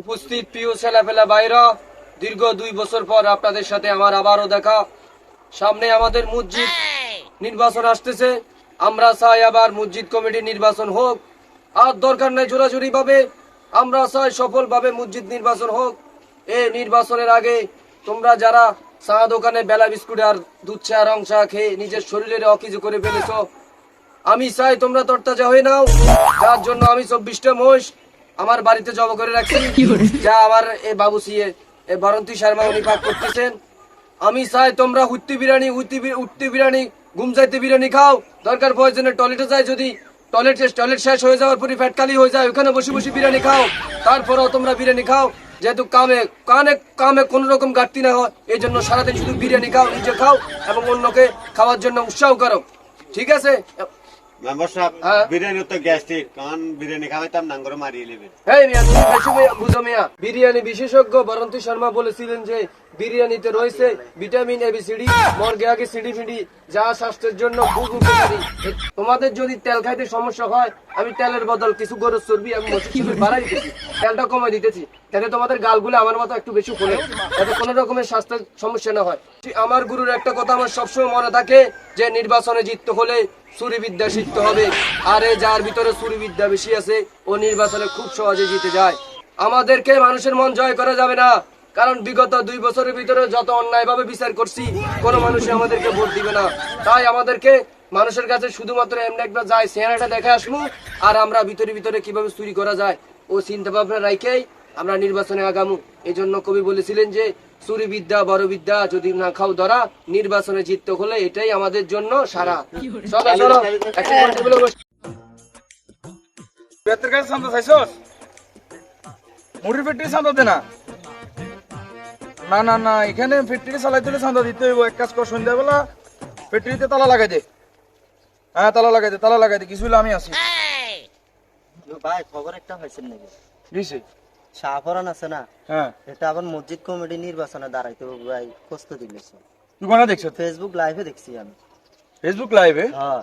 উপস্থিত প্রিয় ছেলেপেলা বাইরা দীর্ঘ দুই বছর পর আপনাদের সাথে আমার আবারও দেখা। সামনে আমাদের মসজিদ নির্বাচন আসতেছে। আমরা চাই আবার মসজিদ কমিটি নির্বাচন হোক। আর দরকার নাই জোরাজুরি ভাবে আমরা চাই সফল ভাবে মসজিদ নির্বাচন হোক। এই নির্বাচনের আগে তোমরা যারা চা দোকানে বেলা বিস্কুট আর দুধ, চা, রং, চা খেয়ে নিজের শরীরের অকিজু করে ফেলেছ, আমি চাই তোমরা তরতাজা হয়ে নাও। যার জন্য আমি চব্বিশটা মোষ আমার বাড়িতে জব করে রাখছি যা আমার এ বাবু সিয়ে এ বরন্তী শর্মা উনি পাক করতেছেন। আমি চাই তোমরা হুত্তি বিরিয়ানি উত্তি উঠতি বিরিয়ানি গুমজাইতে বিরিয়ানি খাও। দরকার প্রয়োজনে টয়লেটে যায় যদি টয়লেট শেষ টয়লেট শেষ হয়ে যাওয়ার পরে ফ্যাট খালি হয়ে যায় ওখানে বসে বসে বিরিয়ানি খাও। তারপরেও তোমরা বিরিয়ানি খাও। যেহেতু কামে কানে কামে কোনো রকম ঘাটতি না হয় এই জন্য সারাদিন শুধু বিরিয়ানি খাও নিজে খাও এবং অন্যকে খাওয়ার জন্য উৎসাহ করো। ঠিক আছে? মেম্বার সাহেব। বিরিয়ানি তো গ্যাস্ট্রিক কারণ বিরিয়ানি খাওয়াইতাম নাঙ্গরে মারিয়ে নেবেন এই মিয়া তুমি বুঝো মিয়া বিরিয়ানি বিশেষজ্ঞ বরন্তী শর্মা বলেছিলেন যে বিরিয়ানিতে রয়েছে ভিটামিন এবিসিডি মর্গে আগে সিডি ফিডি যা স্বাস্থ্যের জন্য খুব উপকারী। তোমাদের যদি তেল খাইতে সমস্যা হয় আমি তেলের বদল কিছু গরুর চর্বি আমি মসুর বাড়াই দিতেছি। তেলটা কমাই দিতেছি যাতে তোমাদের গালগুলো আমার মতো একটু বেশি খোলে যাতে কোনো রকমের স্বাস্থ্যের সমস্যা না হয়। আমার গুরুর একটা কথা আমার সবসময় মনে থাকে যে নির্বাচনে জিততে হলে সুরিবিদ্যা শিখতে হবে। আর এ যার ভিতরে সুরিবিদ্যা বেশি আছে ও নির্বাচনে খুব সহজে জিতে যায়। আমাদেরকে মানুষের মন জয় করা যাবে না। কারণ বিগত দুই বছরের ভিতরে যত অন্যায়ভাবে বিচার করছি কোনো মানুষই আমাদেরকে ভোট দিবে না। তাই আমাদেরকে মানুষের কাছে শুধুমাত্র এমনি একবার যায় চেহারাটা দেখে আসব আর আমরা ভিতরে ভিতরে কীভাবে চুরি করা যায় ও চিন্তা ভাবনা রাইখেই আমরা নির্বাচনে আগামু। এই জন্য কবি বলেছিলেন যে চুরি বিদ্যা বড় বিদ্যা যদি না খাও ধরা নির্বাচনে জিততে হলে এটাই আমাদের জন্য সারা। চলো চলো বেতের কাছে শান্ত চাইছস? মুড়ির ফ্যাক্টরি শান্ত দে না। না না না এখানে ফ্যাক্টরি চালাই হলে শান্ত দিতে হইব। এক কাজ কর সন্ধ্যাবেলা ফ্যাক্টরিতে তালা লাগাই দে। হ্যাঁ তালা লাগাই দে তালা লাগাই দে কিছু হলে আমি আছি ভাই খবর একটা হয়েছে নাকি? দিছে শাহপরান আছে না? হ্যাঁ। এটা আবার মসজিদ কমিটি নির্বাচনে দাঁড়াইতে হবে ভাই প্রস্তুতি নিয়েছে তুই কোনা দেখছ? ফেসবুক লাইভে দেখছি আমি। ফেসবুক লাইভে হ্যাঁ।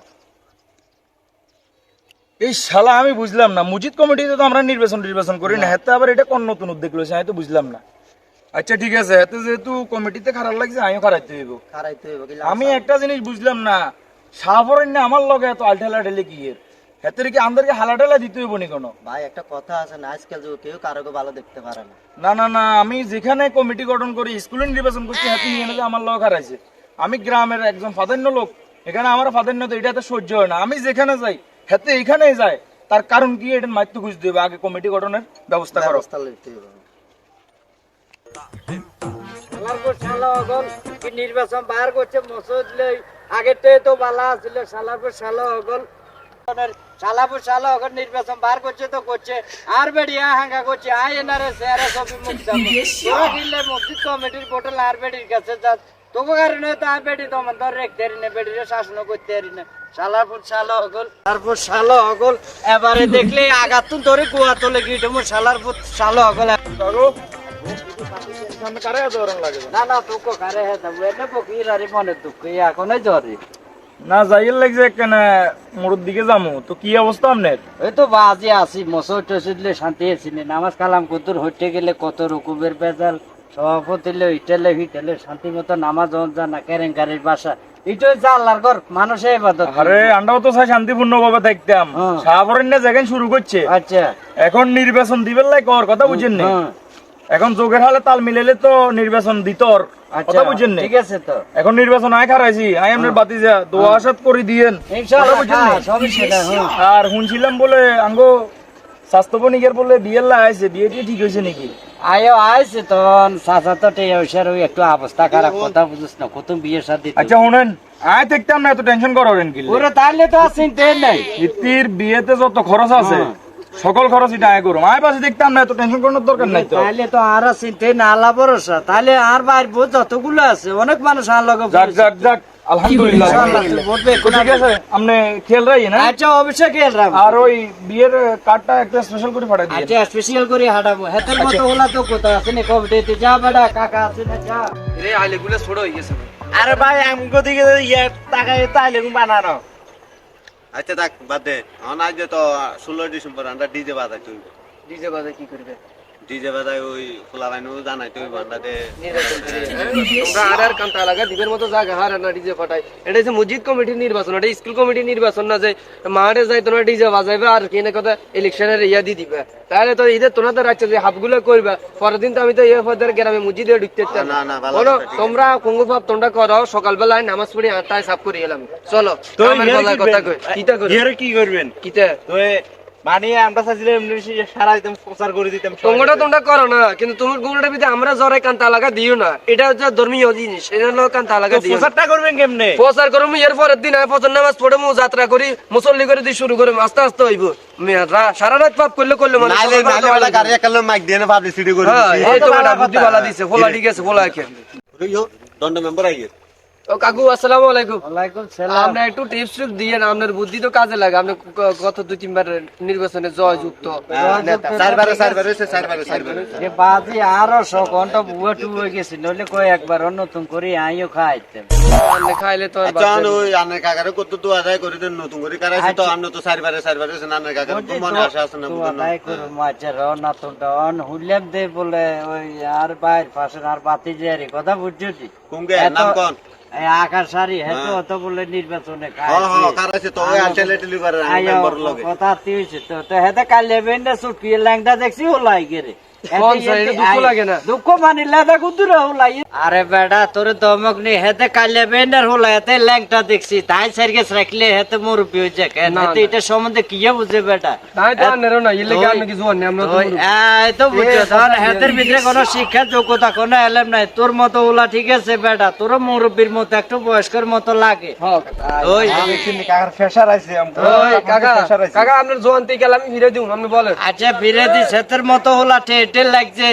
এই শালা আমি বুঝলাম না। মসজিদ কমিটিতে তো আমরা নির্বাচন নির্বাচন করি না। হাতে আবার এটা কোন নতুন উদ্যোগ লইছে? আমি তো বুঝলাম না। আচ্ছা ঠিক আছে। হাতে যেহেতু কমিটিতে খারাপ লাগছে আমিও খারাইতে হইব। খারাইতে কি আমি একটা জিনিস বুঝলাম না। সাফরেন না আমার লগে এত আলঠালা ঢেলে কি এর? হেতের কি আমাদেরকে হালাটালা দিতে হইব নি কোনো? ভাই একটা কথা আছে না আজকাল যুগে কেউ কারোকে ভালো দেখতে পারে না। না না না আমি যেখানে কমিটি গঠন করি স্কুলে নির্বাচন করছি হাতে নিয়ে এনে আমার হারাইছে আমি গ্রামের একজন ফাদান্য লোক এখানে আমার ফাদান্য তো এটা তো সহ্য হয় না। আমি যেখানে যাই হাতে এখানেই যায়। তার কারণ কি? এটা মাইতে খুঁজতে হবে আগে কমিটি গঠনের ব্যবস্থা করো। ব্যবস্থা নিতে হবে নির্বাচন বার করছে মসজিদ আগেতে তো বালা আছিল সালাপুর সালা হগল। সালাপুর সালা হগল, নির্বাচন বার করছে তো করছে। আর বেড়িয়া হাঙ্গা করছে, আই এনারে সেরা সবই মুখ যাব মসজিদ কমিটির পোর্টাল আর বেড়ির কাছে যা। তোকে কারণে তো আর বেড়ি তোমার ধর রেখতে পারি না বেড়িরে শাসন করতে পারি না। সালাপুর সালা হগল তারপর সালা হগল। এবারে দেখলে আগাতুন ধরে কুয়া তোলে গিয়ে মোর সালার পুত সালা হগল। সামনে কারে এত লাগে? না না তোকে কারে হে দেবো? এনে পকির আরে মনে দুঃখ এখনই জ্বরে। না লাগছে কেন মোড়ের দিকে যামু। তো কি অবস্থা আপনার? ওই তো বাজে মসর টসিলে শান্তি আছিনি নামাজ কালাম কতুর হইতে গেলে কত রকমের বেজাল। সভাপতিলে ইটেলে হিটেলে শান্তি মতো নামাজ যা না কেরেঙ্কারির বাসা। এটাই যা আল্লাহর ঘর মানুষের ইবাদত আরে আমরাও তো চাই শান্তিপূর্ণ ভাবে থাকতাম। হ্যাঁ। সাহাবরণ্য যেখান শুরু করছে। আচ্ছা। এখন নির্বাচন দিবেন লাই কর কথা বুঝেন নি হ্যাঁ, এখন যোগের হালে তাল মিলাইলে তো নির্বাচন দিতর আচ্ছা কথা বুঝেন ঠিক আছে তো। এখন নির্বাচন আয় খারাইছি আই আপনার বাতি যা দোয়া আসাদ করে দিয়েন? হ্যাঁ, আর শুনছিলাম বলে আঙ্গো স্বাস্থ্য বণিকের বলে বিয়ের লা আইছে বিয়ে টিয়ে ঠিক হয়েছে নাকি? আয়ো আইছে তখন চাচা তো টেয়ার ওই একটু অবস্থা খারাপ কথা বুঝিস না কত আচ্ছা শুনেন আয় দেখতাম না এত টেনশন করেন কি ওরা তাহলে তো আর চিন্তা নাই। ইতির বিয়েতে যত খরচ আছে। সকল খরচ এটা আয় করুম আয় পাশে দেখতাম না এত টেনশন করানোর দরকার নাই তো। তাহলে তো আর চিন্তাই না? আল্লাহ ভরসা। তাহলে আর বাইর বোধ যতগুলো আছে অনেক মানুষ আর লগে যাক যাক যাক আলহামদুলিল্লাহ। ইনশাআল্লাহ, আলহামদুলিল্লাহ। ভোট বের তো ঠিক আছে আপনি খেয়াল রাখি না? আচ্ছা অবশ্যই খেয়াল আর ওই বিয়ের কার্ডটা একটা স্পেশাল করে পাঠাই দিয়ে আচ্ছা স্পেশাল করে হাঁটাবো। হেতের মতো ওলা তো কোথাও আছে না? যা কাকা আছে না যা। রে আইলে ছোট হয়ে গেছে। আরে ভাই আমগো দিকে ইয়ে তাইলে বানানো। আচ্ছা থাক, বাদ দে। এখন আজ তো ষোলো ডিসেম্বর, আমরা ডিজে বাজাই তুই ডিজে বাজে কি করবে? ডিজে বাজায় ওই খোলা জানাইতে ওই তোমরা আর আর কান্তা লাগা দিবের মতো জায়গা হার না ডিজে ফাটাই এটা হচ্ছে মসজিদ কমিটির নির্বাচন এটা স্কুল কমিটির নির্বাচন না যে মাঠে যাই তোমরা ডিজে বাজাইবে আর কিনে কথা ইলেকশনের ইয়া দিয়ে দিবে। তাহলে তো ঈদের তোমরা তো রাখছে যে হাফগুলো করবে পরের দিন তো আমি তো ইয়ে পদের গ্রামে মসজিদে ঢুকতে না, না, বলো। তোমরা কুঙ্গু ভাব তোমরা করো সকালবেলায় নামাজ পড়ি আটটায় সাফ করে এলাম। চলো তো কথা? কই কিতা কই কি করবেন? কিতা? তো মানে আমরা চাইছিলাম সারা দিতাম প্রচার করে দিতাম তোমরা তোমরা করো না কিন্তু তোমার গুণটা ভিতরে আমরা জরে কান্তা লাগা দিও না। এটা হচ্ছে ধর্মীয় জিনিস এটা হলো কান্তা লাগা দিও প্রচারটা করবেন কেমনে? প্রচার করব এর পরের দিন আয় ফজর নামাজ পড়ে মু যাত্রা করি মুসল্লি করে দিয়ে শুরু করে আস্তে আস্তে হইব। মেয়া, রা- সারা রাত পাপ করলে করলে মানে নাইলে সকালবেলা নাইলে তো বেলা আলাদা। গাড়ি একালে মাইক দিয়ে না পাবলিসিটি করে হ্যাঁ, এই তো বুদ্ধি ভালো দিছে ফোলা ঠিক আছে ফোলা ইয়ো, দণ্ড মেম্বার আইয়ে। ও কাকু আসসালামু আলাইকুম ওয়ালাইকুম সালাম আপনি একটু টিপস টিপস দিয়ে আপনার বুদ্ধি তো কাজে লাগে আপনি গত দুই তিনবার নির্বাচনে জয় যুক্ত নেতা চারবারে চারবারে হইছে, চারবারে চারবারে যে বাজি আরও সকন বুয়া টুয়ে গেছি নইলে কই একবার নতুন করে আইও খাইতে আপনি খাইলে তো আর বাদ আচ্ছা যাবে। ওই আনের কাকারে কত তো আদায় করে দেন নতুন করে কারাইছে তো আমরা তো চারবারে চারবারে হইছে, আনের কাকারে তো মনে আশা আছে না বুঝেন না? আদায় করো মাছের নতুন ডন হুলিয়াম দে বলে ওই আর বাইর পাশে আর বাতি যে কথা বুঝছ কি নাম কোন বলে নির্বাচনে হ্যাঁ হ্যাঁ কথা হয়েছে? তো হেতে কালে বেন্ডা সুটকি ল্যাংটা দেখছি হলাই গেরে কোন সাইড? এটা দুঃখ লাগে না? দুঃখ মানে লেদা কুদুর হলাই। আরে বেটা তোর দমক নি হেতে কালে বেন্ডার হলাই হেতে ল্যাংটা দেখছি। তাই সার্কেস রাখলে হেতে মুরব্বি হয়ে কেন। এটা সম্বন্ধে কি বুঝে বেটা? হেতের ভিতরে শিক্ষা যোগ্যতা এলেম নাই। তোর মতো ওলা ঠিক আছে বেটা তোর মুরব্বির মতো একটু বয়স্কের মতো লাগে। হ্যাঁ। কাকা আপনার জোয়ান থেকে আমি ফিরে আপনি বলেন। আচ্ছা ফিরে দি সেতের মতো ঠেটে লাগছে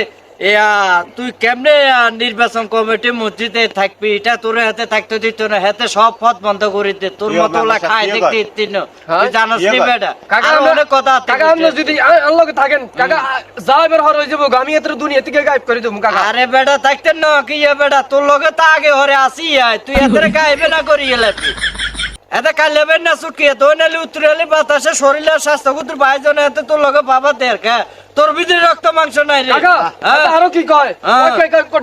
তুই কেমনে নির্বাচন কমিটি মসজিদে থাকবি? এটা তোর হাতে থাকতে দিত না হাতে সব পথ বন্ধ করে দে। তোর মতো ইয়ে দেখতে। না। হ্যাঁ? তুই জানাস নি বেটা? কাকা আমরা কথা কাকা আমরা যদি থাকেন কাকা যা এবার হর হয়ে যাব আমি এত দুনিয়া থেকে গায়েব করে দেবো কাকা। আরে বেটা থাকতে না কি এ বেটা? তোর লগে তো আগে হরে আসি আয়। তুই এদের গাইবে না করি এলাপি এতে কালেবেন না ছুটকি তো নালি উত্তরালি বাতাসে শরীরের স্বাস্থ্য কুতুর ভাইজন এতে তোর লগে বাবা দের কা তোর ভিতরে রক্ত মাংস নাই রে। হ্যাঁ? আরও কি কয়? হ্যাঁ।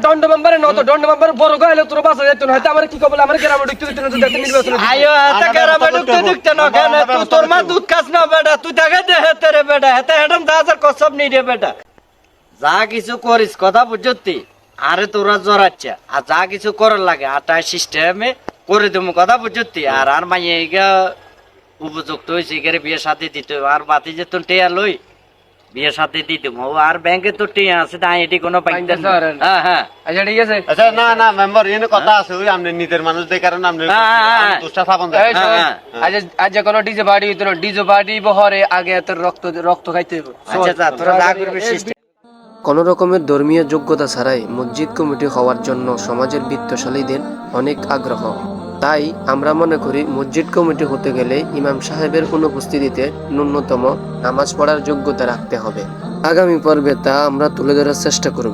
দণ্ড মেম্বারে নত দণ্ড মেম্বারে বড় তোর বাসা যেত না আমার কি কবলে আমার গ্রামে ঢুকতে দিত না নির্বাচন আয়ো এতে গ্রামে ঢুকতে ঢুকতে না কেন? তুই তোর মা দুধ খাস না বেটা তুই তাকে দে হেতে রে বেটা হেতে হেডম দাজার কসব নি রে বেটা। যা কিছু করিস কথা বুঝতি। আরে তোরা জড়াচ্ছে আর যা কিছু করার লাগে আর তাই সিস্টেমে করে দেবো কথা বুঝতি। আর আর মাইয়ে গা উপযুক্ত হয়েছে এখানে বিয়ে সাথে দিতে। আর বাতি যে তোর টেয়া লই বিয়ে সাথে দিতে আর ব্যাংকে তো টেয়া আছে না এটি কোনো পাইতে হ্যাঁ হ্যাঁ। আচ্ছা ঠিক আছে। আচ্ছা না না মেম্বার এনে কথা আছে ওই আপনি নিজের মানুষ কারণ আপনি হ্যাঁ। দুষ্টা স্থাপন আজ আজ কোনো ডিজে বাড়ি হইতো না। ডিজে বাড়ি বহরে আগে এত রক্ত রক্ত খাইতে হইব। আচ্ছা যা, তোরা যা করবি সিস্টেম। কোনো রকমের ধর্মীয় যোগ্যতা ছাড়াই মসজিদ কমিটি হওয়ার জন্য সমাজের বিত্তশালীদের অনেক আগ্রহ। তাই আমরা মনে করি মসজিদ কমিটি হতে গেলে ইমাম সাহেবের অনুপস্থিতিতে ন্যূনতম নামাজ পড়ার যোগ্যতা রাখতে হবে। আগামী পর্বে তা আমরা তুলে ধরার চেষ্টা করব।